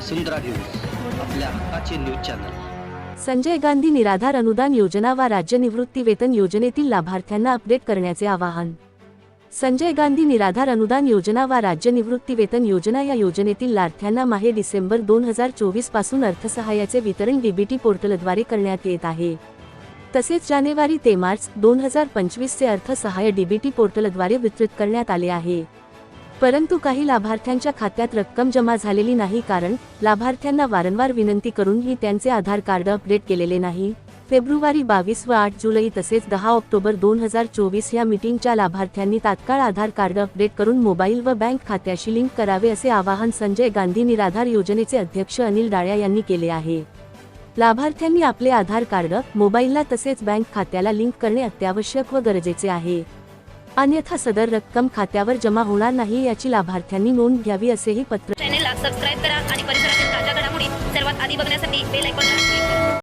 वसुंधरा news आपल्या हक्काचे news channel. Sanjay Gandhi निराधार अनुदान योजना वा राज्य निवृत्ती वेतन योजनेतील लाभार्थ्यांना अपडेट करण्याचे आवाहन. संजय गांधी निराधार अनुदान योजना वा राज्य निवृत्ती वेतन योजना या योजनेतील लाभार्थ्यांना माहे डिसेंबर दोन हजार चोवीसपासून अर्थसहाय्याचे वितरण डीबीटी पोर्टलद्वारे करण्यात येत आहे. तसेच जानेवारी ते मार्च दोन हजार पंचवीसचे अर्थसहाय्य डीबीटी पोर्टलद्वारे वितरित करण्यात आले आहे. परंतु काही लाभार्थ्यांच्या खात्यात रक्कम जमा झालेली नाही कारण लाभार्थ्यांना वारंवार विनंती करूनही त्यांचे आधार कार्ड अपडेट केलेले नाही. फेब्रुवारी बावीस व आठ जुलै तसेच दहा ऑक्टोबर दोन हजार चोवीस या मीटिंगच्या लाभार्थ्यांनी तात्काळ आधार कार्ड अपडेट करून मोबाईल व बँक खात्याशी लिंक करावे असे आवाहन संजय गांधी निराधार योजनेचे अध्यक्ष अनिल डाळ्या यांनी केले आहे. लाभार्थ्यांनी आपले आधार कार्ड मोबाईलला तसेच बँक खात्याला लिंक करणे अत्यावश्यक व गरजेचे आहे. अन्यथा सदर रक्कम खात्यावर जमा होणार नाही याची लाभार्थ्यांनी नोंद घ्यावी असेही पत्र चॅनेलला सबस्क्राईब करा आणि परिसरातील ताज्या घडामोडी सर्वात आधी बघण्यासाठी बेल आयकॉन